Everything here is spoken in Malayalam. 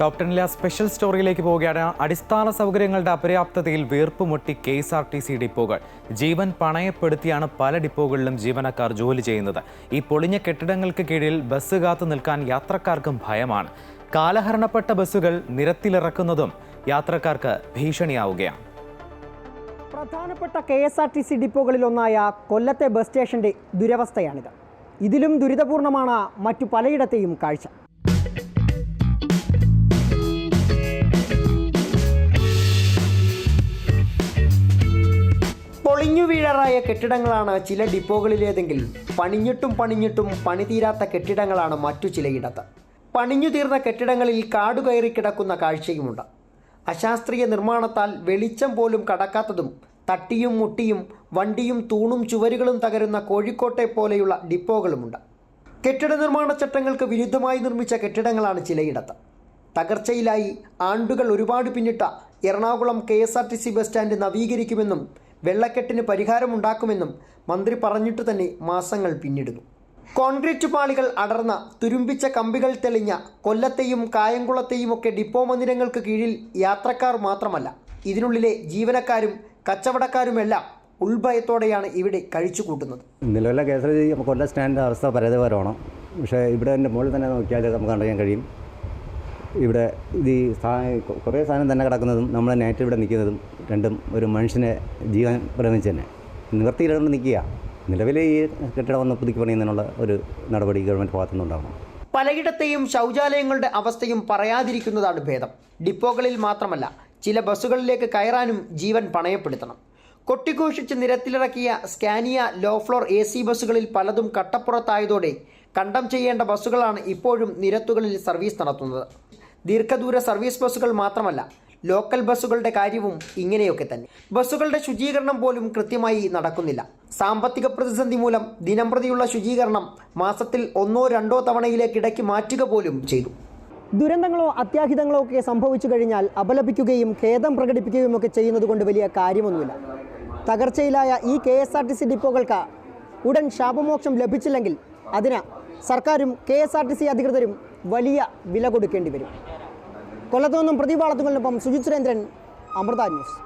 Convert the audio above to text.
ടോപ് ടെനിലെ സ്പെഷ്യൽ സ്റ്റോറിയിലേക്ക് പോവുകയാണ്. അടിസ്ഥാന സൗകര്യങ്ങളുടെ അപര്യാപ്തതയിൽ വീർപ്പുമുട്ടി K S R T C ഡിപ്പോകൾ. ജീവൻ പണയപ്പെടുത്തിയാണ് പല ഡിപ്പോകളിലും ജീവനക്കാർ ജോലി ചെയ്യുന്നത്. ഈ പൊളിഞ്ഞ കെട്ടിടങ്ങൾക്ക് കീഴിൽ ബസ് കാത്തു നിൽക്കാൻ യാത്രക്കാർക്കും ഭയമാണ്. കാലഹരണപ്പെട്ട ബസ്സുകൾ നിരത്തിലിറക്കുന്നതും യാത്രക്കാർക്ക് ഭീഷണിയാവുകയാണ്. പ്രധാനപ്പെട്ട K S R T C ഡിപ്പോകളിലൊന്നായ കൊല്ലത്തെ ബസ് സ്റ്റേഷന്റെ ദുരവസ്ഥയാണിത്. ഇതിലും ദുരിതപൂർണമാണ് മറ്റു പലയിടത്തെയും കാഴ്ച. വീഴാറായ കെട്ടിടങ്ങളാണ് ചില ഡിപ്പോകളിലേതെങ്കിൽ പണിഞ്ഞിട്ടും പണിഞ്ഞിട്ടും പണിതീരാത്ത കെട്ടിടങ്ങളാണ് മറ്റു ചിലയിടത്ത്. പണിഞ്ഞു തീർന്ന കെട്ടിടങ്ങളിൽ കാടുകയറി കിടക്കുന്ന കാഴ്ചയുമുണ്ട്. അശാസ്ത്രീയ നിർമ്മാണത്താൽ വെളിച്ചം പോലും കടക്കാത്തതും തട്ടിയും മുട്ടിയും വണ്ടിയും തൂണും ചുവരുകളും തകരുന്ന കോഴിക്കോട്ടെ പോലെയുള്ള ഡിപ്പോകളുമുണ്ട്. കെട്ടിട നിർമ്മാണ ചട്ടങ്ങൾക്ക് വിരുദ്ധമായി നിർമ്മിച്ച കെട്ടിടങ്ങളാണ് ചിലയിടത്ത്. തകർച്ചയിലായി ആണ്ടുകൾ ഒരുപാട് പിന്നിട്ട Ernakulam K S R T C bus stand നവീകരിക്കുമെന്നും വെള്ളക്കെട്ടിന് പരിഹാരമുണ്ടാക്കുമെന്നും മന്ത്രി പറഞ്ഞിട്ട് തന്നെ മാസങ്ങൾ പിന്നിടുന്നു. കോൺക്രീറ്റ് പാളികൾ അടർന്ന തുരുമ്പിച്ച കമ്പികൾ തെളിഞ്ഞ കൊല്ലത്തെയും കായംകുളത്തെയും ഒക്കെ ഡിപ്പോ മന്ദിരങ്ങൾക്ക് കീഴിൽ യാത്രക്കാർ മാത്രമല്ല ഇതിനുള്ളിലെ ജീവനക്കാരും കച്ചവടക്കാരുമെല്ലാം ഉൾഭയത്തോടെയാണ് ഇവിടെ കഴിച്ചു കൂട്ടുന്നത് നിലവിലെ കേസിൽ കൊല്ലം സ്റ്റാൻഡിന്റെ അവസ്ഥ പരാതിപരമാണ് പക്ഷേ ഇവിടെ എന്റെ മുകളിൽ തന്നെ നോക്കിയാൽ നമുക്ക് അറിയാൻ കഴിയും. ഇവിടെ ഇത് ഈ കുറേ സാധനം തന്നെ കിടക്കുന്നതും നമ്മൾ നൈറ്റ് ഇവിടെ നിൽക്കുന്നതും രണ്ടും ഒരു മനുഷ്യനെ ജീവൻ പ്രേമിച്ച് തന്നെ നിവർത്തിയിലിടന്ന് നിൽക്കുക. നിലവിലെ ഈ കെട്ടിടം ഒന്ന് പുതുക്കി പണിയുന്നതിനുള്ള ഒരു നടപടി ഗവൺമെന്റ് ഭാഗത്തുനിന്നുണ്ടാവണം പലയിടത്തെയും ശൗചാലയങ്ങളുടെ അവസ്ഥയും പറയാതിരിക്കുന്നതാണ് ഭേദം. ഡിപ്പോകളിൽ മാത്രമല്ല ചില ബസ്സുകളിലേക്ക് കയറാനും ജീവൻ പണയപ്പെടുത്തണം. കൊട്ടിഘോഷിച്ച് നിരത്തിലിറക്കിയ Scania low floor A C ബസ്സുകളിൽ പലതും കട്ടപ്പുറത്തായതോടെ കണ്ടം ചെയ്യേണ്ട ബസ്സുകളാണ് ഇപ്പോഴും നിരത്തുകളിൽ സർവീസ് നടത്തുന്നത്. ദീർഘദൂര സർവീസ് ബസ്സുകൾ മാത്രമല്ല ലോക്കൽ ബസ്സുകളുടെ കാര്യവും ഇങ്ങനെയൊക്കെ തന്നെ. ബസ്സുകളുടെ ശുചീകരണം പോലും കൃത്യമായി നടക്കുന്നില്ല. സാമ്പത്തിക പ്രതിസന്ധി മൂലം ദിനംപ്രതിയുള്ള ശുചീകരണം മാസത്തിൽ ഒന്നോ രണ്ടോ തവണയിലേക്കിടയ്ക്ക് മാറ്റുക പോലും ചെയ്തു. ദുരന്തങ്ങളോ അത്യാഹിതങ്ങളോ ഒക്കെ സംഭവിച്ചു കഴിഞ്ഞാൽ അപലപിക്കുകയും ഖേദം പ്രകടിപ്പിക്കുകയും ഒക്കെ ചെയ്യുന്നത് കൊണ്ട് വലിയ കാര്യമൊന്നുമില്ല. തകർച്ചയിലായ ഈ K S R T C ഡിപ്പോകൾക്ക് ഉടൻ ശാപമോക്ഷം ലഭിച്ചില്ലെങ്കിൽ അതിന് സർക്കാരും K S R T C അധികൃതരും വലിയ വില കൊടുക്കേണ്ടി വരും. കൊല്ലത്തു നിന്നും പ്രതിഭാളത്തുകളിനൊപ്പം സുജിത് സുരേന്ദ്രൻ അമൃത ന്യൂസ്.